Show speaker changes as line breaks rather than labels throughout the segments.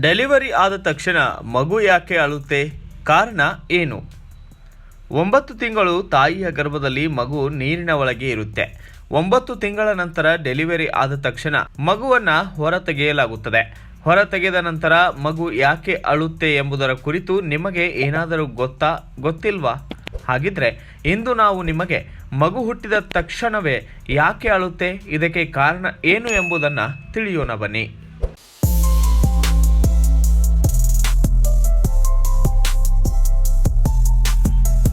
Delivery ಆದ ತಕ್ಷಣ ಮಗು ಯಾಕೆ ಅಳುತ್ತೆ? ಕಾರಣ ಏನು? ಒಂಬತ್ತು ತಿಂಗಳು ತಾಯಿಯ ಗರ್ಭದಲ್ಲಿ ಮಗು ನೀರಿನ ಒಳಗೆ ಇರುತ್ತೆ. ಒಂಬತ್ತು ತಿಂಗಳ ನಂತರ ಡೆಲಿವರಿ ಆದ ತಕ್ಷಣ ಮಗುವನ್ನ ಹೊರತೆಗೆಯಲಾಗುತ್ತದೆ ಹೊರತೆಗೆದ ನಂತರ ಮಗು ಯಾಕೆ ಅಳುತ್ತೆ ಎಂಬುದರ ಕುರಿತು ನಿಮಗೆ ಏನಾದರೂ ಗೊತ್ತಾ? ಗೊತ್ತಿಲ್ವಾ? ಹಾಗಿದ್ರೆ ಇಂದು ನಾವು ನಿಮಗೆ ಮಗು ಹುಟ್ಟಿದ ತಕ್ಷಣವೇ ಯಾಕೆ ಅಳುತ್ತೆ? ಇದಕ್ಕೆ ಕಾರಣ ಏನು ಎಂಬುದನ್ನು ತಿಳಿಯೋಣ ಬನ್ನಿ.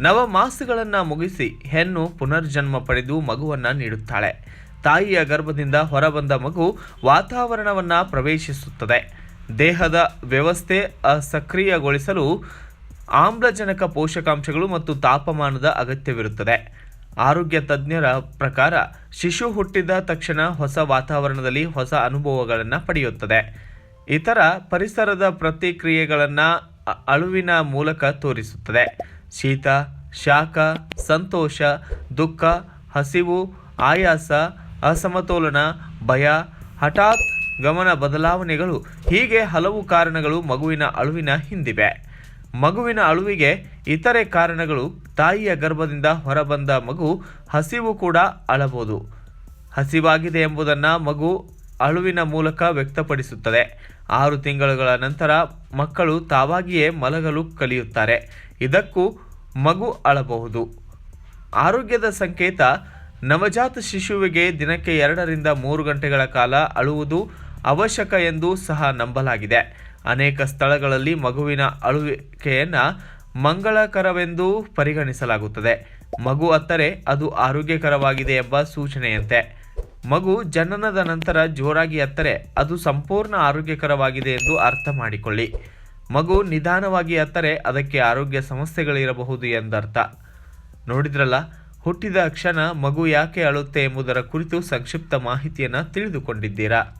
ನವಮಾಸಗಳನ್ನ ಮುಗಿಸಿ ಹೆಣ್ಣು ಪುನರ್ಜನ್ಮ ಪಡೆದು ಮಗುವನ್ನ ನೀಡುತ್ತಾಳೆ. ತಾಯಿಯ ಗರ್ಭದಿಂದ ಹೊರಬಂದ ಮಗು ವಾತಾವರಣವನ್ನ ಪ್ರವೇಶಿಸುತ್ತದೆ. ದೇಹದ ವ್ಯವಸ್ಥೆ ಅಸಕ್ರಿಯಗೊಳಿಸಲು ಆಮ್ಲಜನಕ ಪೋಷಕಾಂಶಗಳು ಮತ್ತು ತಾಪಮಾನದ ಅಗತ್ಯವಿರುತ್ತದೆ. ಆರೋಗ್ಯ ತಜ್ಞರ ಪ್ರಕಾರ ಶಿಶು ಹುಟ್ಟಿದ ತಕ್ಷಣ ಹೊಸ ವಾತಾವರಣದಲ್ಲಿ ಹೊಸ ಅನುಭವಗಳನ್ನು ಪಡೆಯುತ್ತದೆ. ಇತರ ಪರಿಸರದ ಪ್ರತಿಕ್ರಿಯೆಗಳನ್ನು ಅಳುವಿನ ಮೂಲಕ ತೋರಿಸುತ್ತದೆ. ಶೀತ ಶಾಖ ಸಂತೋಷ, ದುಃಖ, ಹಸಿವು, ಆಯಾಸ, ಅಸಮತೋಲನ, ಭಯ, ಹಠಾತ್ ಗಮನ ಬದಲಾವಣೆಗಳು. ಹೀಗೆ ಹಲವು ಕಾರಣಗಳು ಮಗುವಿನ ಅಳುವಿನ ಹಿಂದಿವೆ. ಮಗುವಿನ ಅಳುವಿಗೆ ಇತರೆ ಕಾರಣಗಳು ತಾಯಿಯ ಗರ್ಭದಿಂದ ಹೊರಬಂದ ಮಗು ಹಸಿವು ಕೂಡ ಅಳಬಹುದು. ಹಸಿವಾಗಿದೆ ಎಂಬುದನ್ನು ಮಗು ಅಳುವಿನ ಮೂಲಕ ವ್ಯಕ್ತಪಡಿಸುತ್ತದೆ. ಆರು ತಿಂಗಳುಗಳ ನಂತರ ಮಕ್ಕಳು ತಾವಾಗಿಯೇ ಮಲಗಲು ಕಲಿಯುತ್ತಾರೆ. ಇದಕ್ಕೂ ಮಗು ಅಳಬಹುದು. ಆರೋಗ್ಯದ ಸಂಕೇತ, ನವಜಾತ ಶಿಶುವಿಗೆ ದಿನಕ್ಕೆ ಎರಡರಿಂದ ಮೂರು ಗಂಟೆಗಳ ಕಾಲ ಅಳುವುದು ಅವಶ್ಯಕ ಎಂದು ಸಹ ನಂಬಲಾಗಿದೆ. ಅನೇಕ ಸ್ಥಳಗಳಲ್ಲಿ ಮಗುವಿನ ಅಳುವಿಕೆಯನ್ನು ಮಂಗಳಕರವೆಂದು ಪರಿಗಣಿಸಲಾಗುತ್ತದೆ. ಮಗು ಅತ್ತರೆ ಅದು ಆರೋಗ್ಯಕರವಾಗಿದೆ ಎಂಬ ಸೂಚನೆಯಂತೆ. ಮಗು ಜನನದ ನಂತರ ಜೋರಾಗಿ ಅತ್ತರೆ ಅದು ಸಂಪೂರ್ಣ ಆರೋಗ್ಯಕರವಾಗಿದೆ ಎಂದು ಅರ್ಥ ಮಾಡಿಕೊಳ್ಳಿ. ಮಗು ನಿಧಾನವಾಗಿ ಅತ್ತರೆ ಅದಕ್ಕೆ ಆರೋಗ್ಯ ಸಮಸ್ಯೆಗಳಿರಬಹುದು ಎಂದರ್ಥ. ನೋಡಿದ್ರಲ್ಲ, ಹುಟ್ಟಿದ ಕ್ಷಣ ಮಗು ಯಾಕೆ ಅಳುತ್ತೆ ಎಂಬುದರ ಕುರಿತು ಸಂಕ್ಷಿಪ್ತ ಮಾಹಿತಿಯನ್ನು ತಿಳಿದುಕೊಂಡಿದ್ದೀರಾ?